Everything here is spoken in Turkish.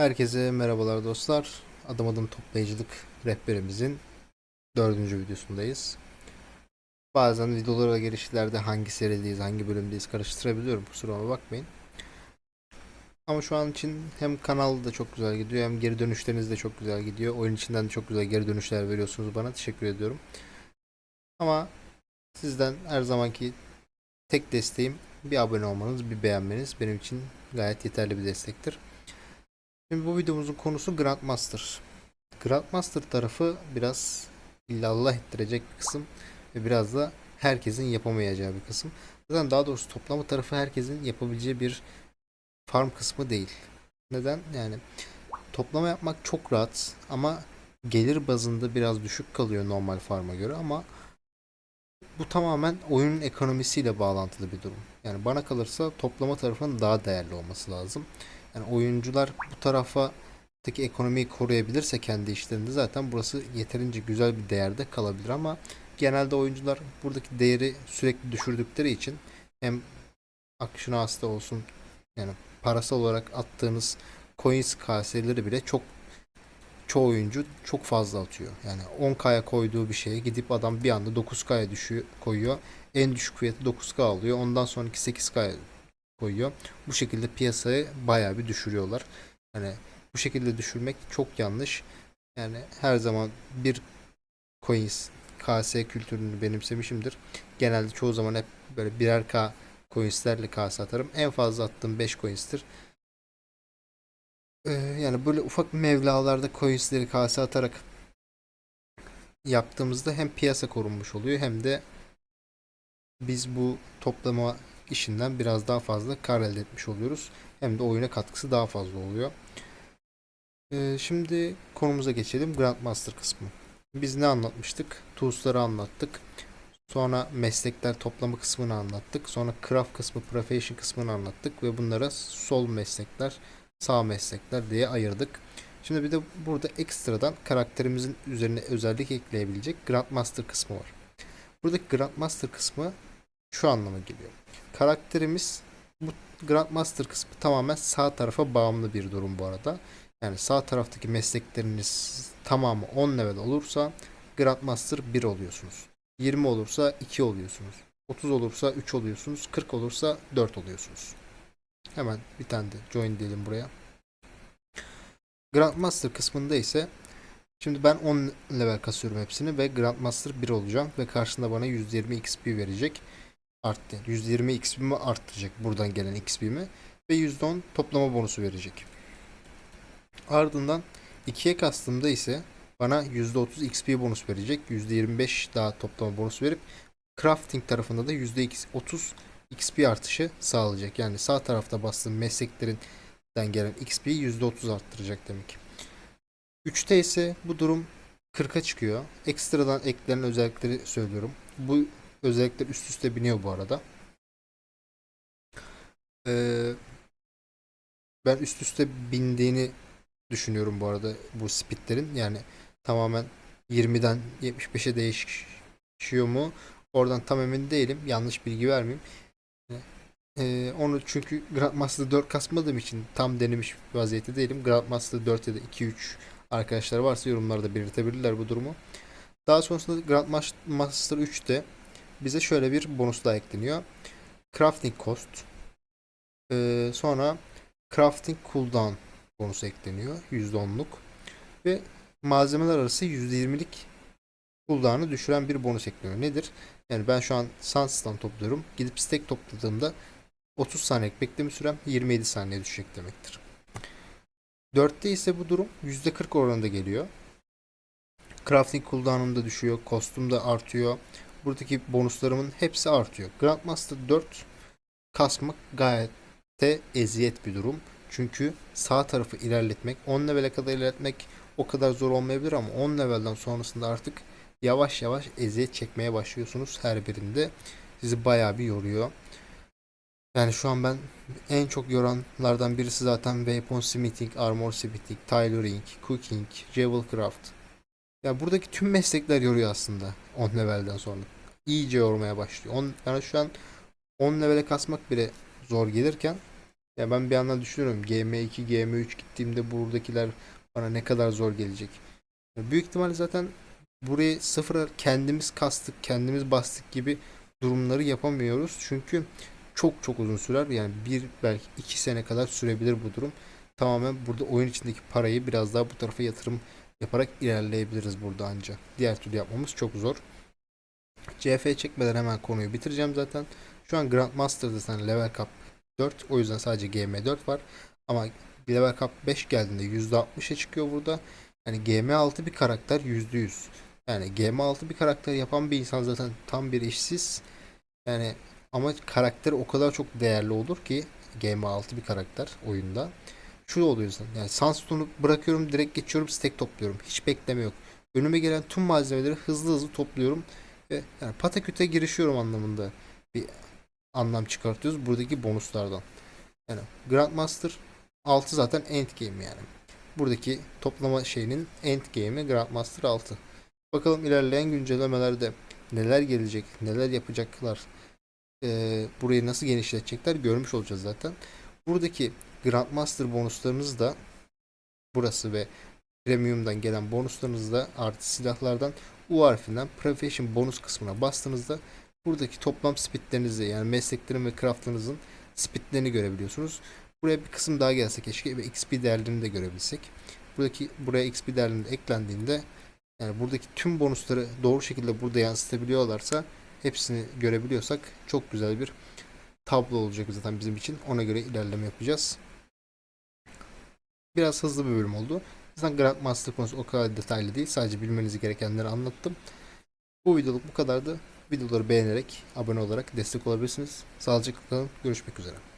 Herkese merhabalar dostlar. Adım adım toplayıcılık rehberimizin dördüncü videosundayız. Bazen videolara gelişlerde hangi serideyiz, hangi bölümdeyiz karıştırabiliyorum. Kusuruma bakmayın. Ama şu an için hem kanal da çok güzel gidiyor hem geri dönüşleriniz de çok güzel gidiyor. Oyun içinden de çok güzel geri dönüşler veriyorsunuz bana. Teşekkür ediyorum. Ama sizden her zamanki tek desteğim bir abone olmanız, bir beğenmeniz benim için gayet yeterli bir destektir. Şimdi bu videomuzun konusu Grandmaster. Grandmaster tarafı biraz illallah ettirecek bir kısım ve biraz da herkesin yapamayacağı bir kısım. Zaten daha doğrusu toplama tarafı herkesin yapabileceği bir farm kısmı değil. Neden? Yani toplama yapmak çok rahat ama gelir bazında biraz düşük kalıyor normal farm'a göre ama bu tamamen oyunun ekonomisiyle bağlantılı bir durum. Yani bana kalırsa toplama tarafının daha değerli olması lazım. Yani oyuncular bu taraftaki ekonomiyi koruyabilirse kendi işlerinde zaten burası yeterince güzel bir değerde kalabilir ama genelde oyuncular buradaki değeri sürekli düşürdükleri için hem akışına hasta olsun yani parasal olarak attığınız coins kaseleri bile çok çoğu oyuncu çok fazla atıyor. Yani 10k'ya koyduğu bir şeye gidip adam bir anda 9k'ya düşüyor, koyuyor. En düşük fiyatı 9k alıyor. Ondan sonraki 8k'ya koyuyor. Bu şekilde piyasayı bayağı bir düşürüyorlar. Hani bu şekilde düşürmek çok yanlış. Yani her zaman bir coins KS kültürünü benimsemişimdir. Genelde çoğu zaman hep böyle birer K coinslerle KS atarım. En fazla attığım 5 coins'tir. Ee, yani böyle ufak mevlalarda coinsleri KS atarak yaptığımızda hem piyasa korunmuş oluyor hem de biz bu toplama işinden biraz daha fazla kar elde etmiş oluyoruz. Hem de oyuna katkısı daha fazla oluyor. Ee, şimdi konumuza geçelim. Grandmaster kısmı. Biz ne anlatmıştık? Tools'ları anlattık. Sonra meslekler toplama kısmını anlattık. Sonra craft kısmı, profession kısmını anlattık. Ve bunlara sol meslekler, sağ meslekler diye ayırdık. Şimdi bir de burada ekstradan karakterimizin üzerine özellik ekleyebilecek Grandmaster kısmı var. Buradaki Grandmaster kısmı şu anlama geliyor. Karakterimiz bu Grandmaster kısmı tamamen sağ tarafa bağımlı bir durum bu arada. Yani sağ taraftaki meslekleriniz tamamı 10 level olursa Grandmaster 1 oluyorsunuz. 20 olursa 2 oluyorsunuz. 30 olursa 3 oluyorsunuz. 40 olursa 4 oluyorsunuz. Hemen bir tane de join diyelim buraya. Grandmaster kısmında ise şimdi ben 10 level kasıyorum hepsini ve Grandmaster 1 olacağım ve karşında bana 120 XP verecek arttı. 120 XP'mi arttıracak buradan gelen XP'mi ve %10 toplama bonusu verecek. Ardından 2'ye kastığımda ise bana %30 XP bonus verecek. %25 daha toplama bonus verip crafting tarafında da %30 XP artışı sağlayacak. Yani sağ tarafta bastığım mesleklerinden gelen XP'yi %30 arttıracak demek. 3'te ise bu durum 40'a çıkıyor. Ekstradan eklenen özellikleri söylüyorum. Bu özellikler üst üste biniyor bu arada. Ee, ben üst üste bindiğini düşünüyorum bu arada bu speedlerin. Yani tamamen 20'den 75'e değişiyor mu? Oradan tam emin değilim. Yanlış bilgi vermeyeyim. Ee, onu çünkü Grandmaster 4 kasmadığım için tam denemiş vaziyette değilim. Grandmaster 4 ya da 2-3 arkadaşlar varsa yorumlarda belirtebilirler bu durumu. Daha sonrasında Grandmaster 3'te bize şöyle bir bonus daha ekleniyor. Crafting cost. Ee, sonra crafting cooldown bonusu ekleniyor. %10'luk. Ve malzemeler arası %20'lik cooldown'ı düşüren bir bonus ekleniyor. Nedir? Yani ben şu an Suns'tan topluyorum. Gidip stack topladığımda 30 saniye bekleme sürem 27 saniye düşecek demektir. 4'te ise bu durum %40 oranında geliyor. Crafting cooldown'um da düşüyor. Kostüm de artıyor. Buradaki bonuslarımın hepsi artıyor. Grandmaster 4 kasmak gayet de eziyet bir durum. Çünkü sağ tarafı ilerletmek, 10 level'e kadar ilerletmek o kadar zor olmayabilir ama 10 level'den sonrasında artık yavaş yavaş eziyet çekmeye başlıyorsunuz her birinde. Sizi bayağı bir yoruyor. Yani şu an ben en çok yoranlardan birisi zaten Weapon Smithing, Armor Smithing, Tailoring, Cooking, Jewel Craft. Ya buradaki tüm meslekler yoruyor aslında 10 levelden sonra. İyice yormaya başlıyor. 10, yani şu an 10 levele kasmak bile zor gelirken Ya ben bir yandan düşünüyorum GM2, GM3 gittiğimde buradakiler bana ne kadar zor gelecek. Büyük ihtimalle zaten burayı sıfıra kendimiz kastık, kendimiz bastık gibi durumları yapamıyoruz. Çünkü çok çok uzun sürer. Yani bir belki iki sene kadar sürebilir bu durum. Tamamen burada oyun içindeki parayı biraz daha bu tarafa yatırım yaparak ilerleyebiliriz burada anca. Diğer türlü yapmamız çok zor. CF çekmeden hemen konuyu bitireceğim zaten. Şu an Grandmaster'da sen level cap 4. O yüzden sadece GM4 var. Ama level cap 5 geldiğinde %60'a çıkıyor burada. Yani GM6 bir karakter %100. Yani GM6 bir karakter yapan bir insan zaten tam bir işsiz. Yani ama karakter o kadar çok değerli olur ki GM6 bir karakter oyunda. Şu oluyor zaten. Yani Sunstone'u bırakıyorum direkt geçiyorum stack topluyorum. Hiç bekleme yok. Önüme gelen tüm malzemeleri hızlı hızlı topluyorum. Ve yani pataküte girişiyorum anlamında bir anlam çıkartıyoruz buradaki bonuslardan. Yani Grandmaster 6 zaten end game yani. Buradaki toplama şeyinin end game'i Grandmaster 6. Bakalım ilerleyen güncellemelerde neler gelecek, neler yapacaklar, eee, burayı nasıl genişletecekler görmüş olacağız zaten. Buradaki Grandmaster bonuslarınız da burası ve Premium'dan gelen bonuslarınız da artı silahlardan U harfinden Profession bonus kısmına bastığınızda buradaki toplam speedlerinizi yani mesleklerin ve craftlarınızın speedlerini görebiliyorsunuz. Buraya bir kısım daha gelse keşke ve XP değerlerini de görebilsek. Buradaki buraya XP değerleri de eklendiğinde yani buradaki tüm bonusları doğru şekilde burada yansıtabiliyorlarsa hepsini görebiliyorsak çok güzel bir tablo olacak zaten bizim için. Ona göre ilerleme yapacağız. Biraz hızlı bir bölüm oldu. Zaten Grandmaster konusu o kadar detaylı değil. Sadece bilmeniz gerekenleri anlattım. Bu videoluk bu kadardı. Videoları beğenerek, abone olarak destek olabilirsiniz. Sağlıcakla kalın. Görüşmek üzere.